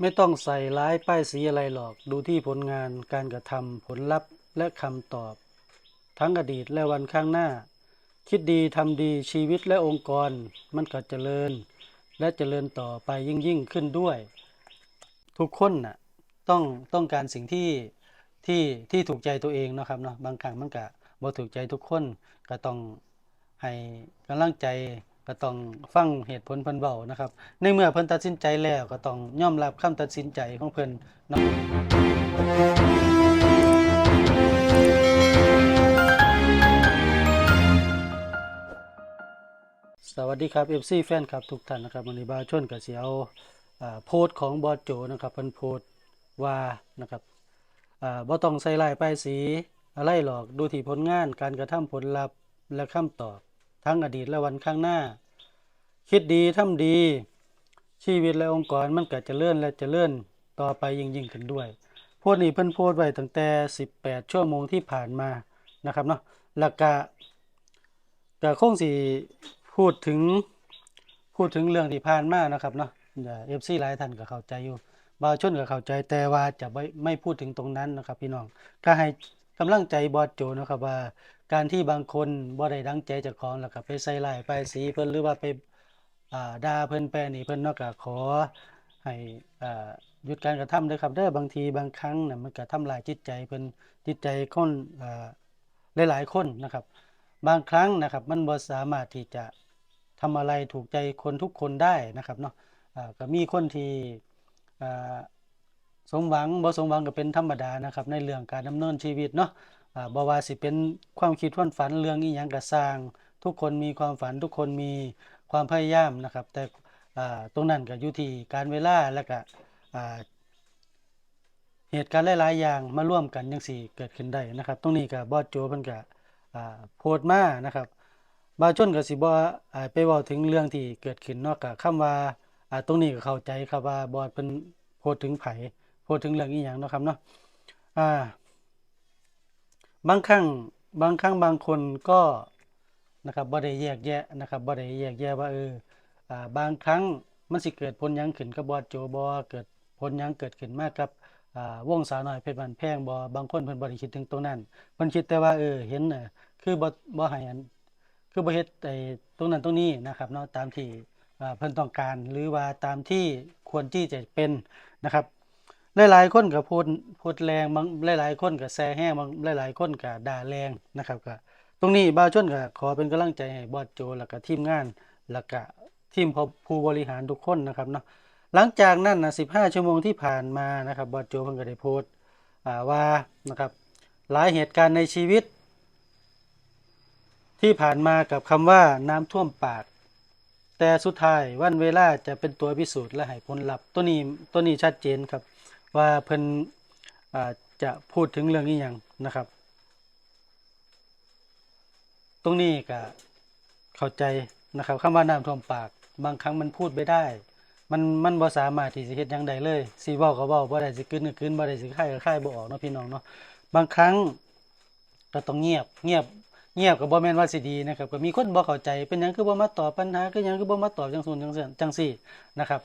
ไม่ต้องใส่ร้ายป้ายสีอะไรหรอก ดูที่ผลงานการกระทำผลลัพธ์และคำตอบ ทั้งอดีตและวันข้างหน้า คิดดีทำดีชีวิตและองค์กร มันก็เจริญ และเจริญต่อไปยิ่งยิ่งขึ้นด้วย ทุกคนน่ะต้องต้องการสิ่งที่ที่ที่ถูกใจตัวเองนะครับเนาะบางครั้งมันก็บ่ถูกใจทุกคนก็ต้องให้กำลังใจ ก็ต้องฟังเหตุผลเพิ่นเว้านะครับ ในเมื่อเพิ่นตัดสินใจแล้วก็ต้องยอมรับคำตัดสินใจของเพิ่นนะสวัสดีครับ FC แฟนครับทุกท่านนะครับวันนี้บาชนกับเสียวโพสต์ของบอโจนะครับเพิ่นโพสต์ว่านะครับอ่าบ่ต้องใส่ลายป้ายสีอะไรหรอกดูที่ผลงานการกระทำผลลัพธ์และคำตอบ ทั้งอดีตและวันข้างหน้า คิดดีทำดี ชีวิตและองค์กรมันก็จะเจริญและจะเจริญต่อไปยิ่งยิ่งขึ้นด้วยพสต์นี้เพิ่นโพสต์ไว้ตั้งแต่ 18 ชั่วโมงที่ผ่านมานะครับเนาะแล้วก็ก็คงสิพูดถึงพูดถึงเรื่องที่ผ่านมานะครับเนาะเอฟซีหลายท่านก็เข้าใจอยู่บางชนก็เข้าใจแต่ว่าจะไม่ไม่พูดถึงตรงนั้นนะครับ พี่น้องก็ให้ กำลังใจบอสโจนะครับว่า การที่บางคนบ่ได้ดังใจเจากของแล้วก็ไปใส่ร้ายป้ายสีเพิ่นหรือว่าไปอ่าด่าเพิ่นแปรนี่เพิ่นเนาะก็ขอให้อ่าหยุดการกระทำด้วยครับเด้อบางทีบางครั้งน่ะมันก็ทำลายจิตใจเพิ่นจิตใจคนอ่าหลายๆคนนะครับ บางครั้งนะครับมันบ่สามารถที่จะทำอะไรถูกใจคนทุกคนได้นะครับเนาะอ่าก็มีคนที่อ่า สมหวังบ่สมหวังก็เป็นธรรมดานะครับ ในเรื่องการดำเนินชีวิตเนาะบ่ว่าสิเป็นความคิดความฝันเรื่องอีหยังก็สร้าง ทุกคนมีความฝันทุกคนมีความพยายามนะครับ แต่ตรงนั้นก็อยู่ที่การเวลาและก็เหตุการณ์หลายๆอย่างมาร่วมกันจังซี่เกิดขึ้นได้นะครับ ตรงนี้ก็บอสโจเพิ่นก็อ่าโพสต์มานะครับบาชนก็สิบ่อ่าไปว้าถึงเรื่องที่เกิดขึ้นนาะก็คำว่าอ่าตรงนี้ก็เข้าใจครับว่าบอสเพิ่นโพสต์ถึงไผ พสต์ถึงเรื่องอีหยังเนาะครับเนาะอ่า บางครั้งบางครั้งบางคนก็นะครับบ่ได้แยกแยะนะครับบ่ได้แยกแยะว่าเอออ่าบางครั้งมันสิเกิดผลหยังขึ้นกับบอโจบ่เกิดผลหยังเกิดขึ้นมากับอ่าวงสาวน้อยเพชรบ้านแพงบ่บางคนเพิ่นบ่ได้คิดถึงตรงนั้นเพิ่นคิดแต่ว่าเออเห็นน่ะคือบ่บ่ให้อันคือบ่เฮ็ดไอ้ตรงนั้นตรงนี้นะครับเนาะตามที่อ่าเพิ่นต้องการหรือว่าตามที่ควรที่จะเป็นนะครับ หลายๆคนก็พสต์โพสต์แรงบางหลายๆคนก็แซะแห้งบางหลายๆคนก็ด่าแรงนะครับก็ตรงนี้บ่าวชนก็ขอเป็นกำลังใจให้บอสโจแล้วก็ทีมงานแล้วก็ทีมผู้บริหารทุกคนนะครับเนาะหลังจากนั้นนะ15 ชั่วโมงที่ผ่านมานะครับบอสโจเพิ่นก็ได้โพสต์ว่านะครับหลายเหตุการณ์ในชีวิต ที่ผ่านมากับคำว่าน้ำท่วมปาก แต่สุดท้ายวันเวลาจะเป็นตัวพิสูจน์และให้ผลลัพธ์ตัวนี้ตัวนี้ชัดเจนครับ ว่าเพิ่นจะพูดถึงเรื่องนี้ยังนะครับ ตรงนี้ก็เข้าใจนะครับคำว่าน้ำท่วมปาก บางครั้งมันพูดไม่ได้ มันมันบ่สามารถที่จะเฮ็ดยังได้เลยสิเว้าก็เว้าบ่ได้สิกลืนก็กึนบ่ได้สิคายก็คายบ่ออกเนาะพี่น้องเนาะบางครั้งก็ต้องเงียบเงียบเงียบก็บ่แม่นว่าสิดีนะครับก็มีคนบ่เข้าใจเป็นหยังคือบ่มาตอบปัญหาคือหยังคือบ่มาตอบจังซั่นจังซั่นจังซี่นะครับ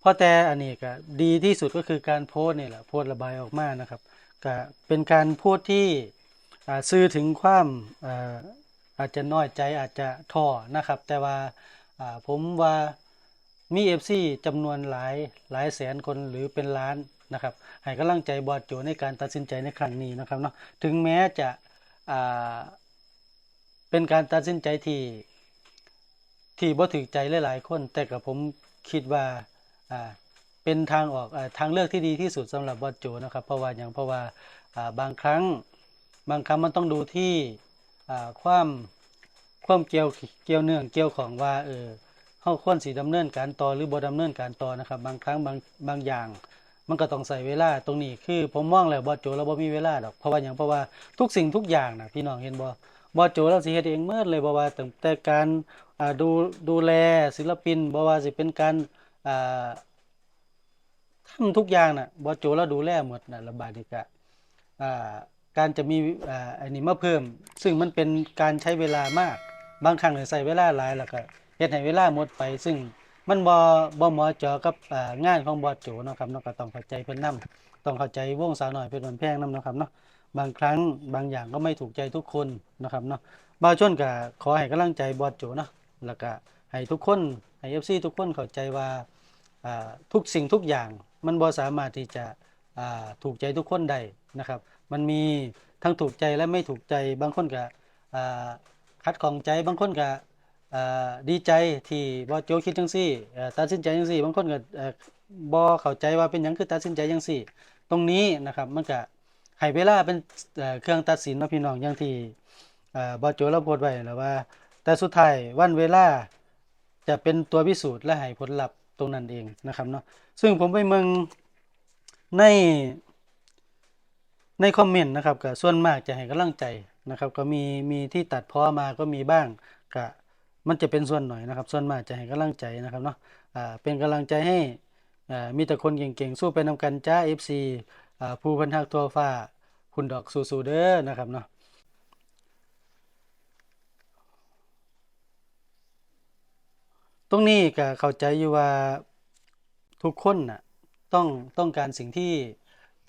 เพราะแต่อันนี้ก็ดีที่สุดก็คือการโพสต์นี่แหละโพสต์ระบายออกมานะครับก็เป็นการพูดที่อ่าสื่อถึงความอ่าอาจจะน้อยใจอาจจะท้อนะครับ แต่ว่าอ่าผมว่ามี FC จำนวนหลายหลายแสนคนหรือเป็นล้านนะครับให้กำลังใจบอสโจในการตัดสินใจในครั้งนี้นะครับเนาะถึงแม้จะอ่าเป็นการตัดสินใจที่ที่บ่ถูกใจหลายๆคน แต่กับผมคิดว่า เป็นทางออกอทางเลือกที่ดีที่สุดสำหรับบอสโจนะครับ เพราะว่าอย่างเพราะว่าบางครั้งบางครั้งมันต้องดูที่ความความเกี่ยวเกี่ยวเนื่องเกี่ยวของว่าเออเฮาควรสิดำเนินการต่อหรือบ่ดำเนินการต่อนะครับ บางครั้งบางบางอย่าง มันก็ต้องใส่เวลาตรงนี้คือผมมองแล้วบอสโจเราบ่มีเวลาดอกเพราะว่าหยังเพราะว่าทุกสิ่งทุกอย่างนะพี่น้องเห็นบ่บอโจเราสิเฮ็ดเองหมดเลยบ่ว่าตั้งแต่การดูดูแลศิลปินบ่ว่าสิเป็นการ ทำทุกอย่างน่ะบอสโจแล้วดูแลหมดนะระบาดนี้ก็อ่าการจะมีอันนี้มาเพิ่ม ซึ่งมันเป็นการใช้เวลามากบางครั้งเนี่ยใช้เวลาหลายแล้วก็เฮ็ดให้เวลาหมดไป ซึ่งมันบ่บ่เหมาะเจาะกับงานของบอโจเนาะครับเนาะก็ต้องเข้าใจเพิ่นนํต้องเข้าใจวงสาวหน้อยเพชรบันแพงนํเนาะครับเนาะบางครั้งบางอย่างก็ไม่ถูกใจทุกคนนะครับเนาะบ่าวชนก็ขอให้กำลังใจบอสโจเนาะแล้วก็ให้ทุกคน ให้ FC ทุกคนเข้าใจว่าทุกสิ่งทุกอย่างมันบ่สามารถที่จะถูกใจทุกคนได้นะครับ มันมีทั้งถูกใจและไม่ถูกใจบางคนก็คัดของใจบางคนก็ดีใจที่บอโจคิดจังซี่ตัดสินใจจังซี่ บางคนก็เอ่อบ่เข้าใจว่าเป็นยังคือตัดสินใจจังซี่ ตรงนี้นะครับมันก็ให้เวลาเป็นเครื่องตัดสินนาะพี่น้องอย่างที่เอ่อบอโจเราพสต์ไว้แล้วว่า แต่สุดท้ายวันเวลา จะเป็นตัวพิสูจน์และให้ผลลัพธ์ตรงนั้นเองนะครับเนาะซึ่งผมไปเมืองในในคอมเมนต์นะครับก็ส่วนมากจะให้กำลังใจนะครับ ก็มีมีที่ตัดพ้อมาก็มีบ้างก็มันจะเป็นส่วนหน่อยนะครับ ส่วนมากจะให้กำลังใจนะครับเนาะอ่าเป็นกำลังใจให้อ่ามีแต่คนเก่งๆสู้ไปนำกันจ้า FC อ่าผู้พันทักตัวฟ้าคุณดอกสู้ๆเด้อนะครับเนาะ ตรงนี้ก็เข้าใจอยู่ว่าทุกคนน่ะต้องต้องการสิ่งที่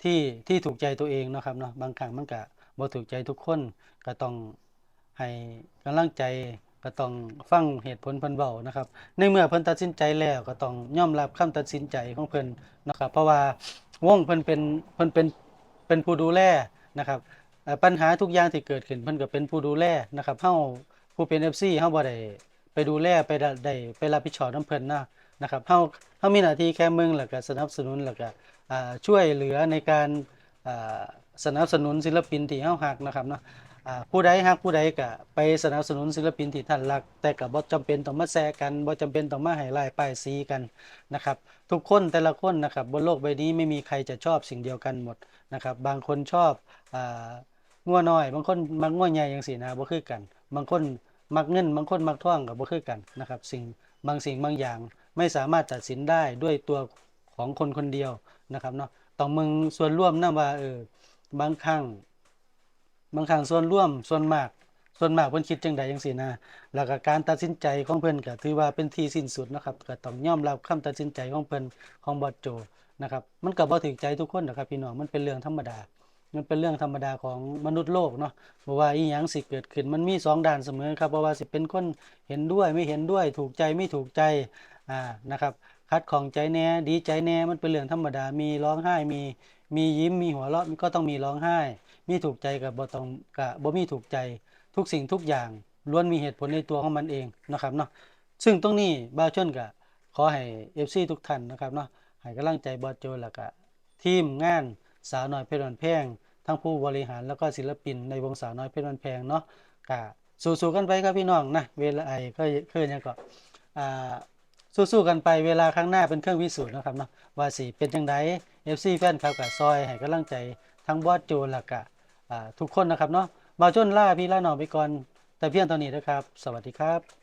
ที่ที่ถูกใจตัวเองเนาะครับเนาะบางครั้งมันก็บ่ถูกใจทุกคนก็ต้องให้กำลังใจก็ต้องฟังเหตุผลเพิ่นเว้านะครับ ในเมื่อเพิ่นตัดสินใจแล้วก็ต้องยอมรับคำตัดสินใจของเพิ่นนะครับ เพราะว่าวงเพิ่นเป็นเพิ่นเป็นเป็นผู้ดูแลนะครับปัญหาทุกอย่างที่เกิดขึ้นเพิ่นก็เป็นผู้ดูแลนะครับเฮาผู้เป็น FC เฮาบ่ได้ ไปดูแลไปได้ได้ไปรับผิดชอบนํเพลินนะนะครับเฮาเฮามีหน้าที่แค่มึงแล้วก็สนับสนุนแล้วก็ช่วยเหลือในการสนับสนุนศิลปินที่เฮาฮักนะครับเนาะผู้ใดฮักผู้ใดก็ไปสนับสนุนศิลปินที่ท่านรัก แต่ก็บ่จำเป็นต้องมาแซกันบ่จำเป็นต้องมาให้ลายป้ายสีกันนะครับ ทุกคนแต่ละคนนะครับบนโลกใบนี้ไม่มีใครจะชอบสิ่งเดียวกันหมดนะครับ บางคนชอบอ่างัวน้อย บางคนมักงัวใหญ่จังซี่นะบ่คือกัน บางคน มักเงินบางคนมักท่องก็บ่คือกันนะครับ สิ่งบางสิ่งบางอย่างไม่สามารถตัดสินได้ด้วยตัวของคนคนเดียวนะครับเนาะต้องมึงส่วนร่วมนะว่าเออบางครั้งบางครั้งส่วนร่วมส่วนมาก ส่วนมากเพิ่นคิดจังใดจังซี่นะแล้วก็การตัดสินใจของเพิ่นก็ถือว่าเป็นที่สิ้นสุดนะครับก็ต้องยอมรับคำตัดสินใจของเพิ่นของบอสโจนะครับ มันก็บ่ถูกใจทุกคนนะครับพี่น้องมันเป็นเรื่องธรรมดา มันเป็นเรื่องธรรมดาของมนุษย์โลกเนาะบ่ว่าอีหยังสิเกิดขึ้นมันมีสองด้านเสมอครับบ่ว่าสิเป็นคนเห็นด้วยไม่เห็นด้วยถูกใจไม่ถูกใจอ่านะครับคัดของใจแหน่ดีใจแหน่มันเป็นเรื่องธรรมดามีร้องไห้มีมียิ้มมีหัวเราะมันก็ต้องมีร้องไห้ มีถูกใจกับบ่ต้องกับบ่มีถูกใจ ทุกสิ่งทุกอย่างล้วนมีเหตุผลในตัวของมันเองนะครับเนาะซึ่งตรงนี้บ่าชนก็ขอให้ FC ทุกท่านนะครับเนาะให้กำลังใจบอโจแล้วก็ทีมงาน สาวน้อยเพชรวันแพงทั้งผู้บริหารแล้วก็ศิลปินในวงสาวน้อยเพชรวันแพงเนาะก็สู้ๆกันไปครับพี่น้องนะเวลาไอ้ก็คือหยังก็อ่าสู้ๆกันไปเวลาข้างหน้าเป็นเครื่องพิสูจน์นะครับเนาะว่าสิเป็นจังได FC แฟนคลับกับซอยให้กำลังใจทั้งบอสโจแล้วก็อ่าทุกคนนะครับเนาะบ่าจนล่าพี่ล่าหน้อไปก่อนแต่เพียงเท่านี้นะครับ สวัสดีครับ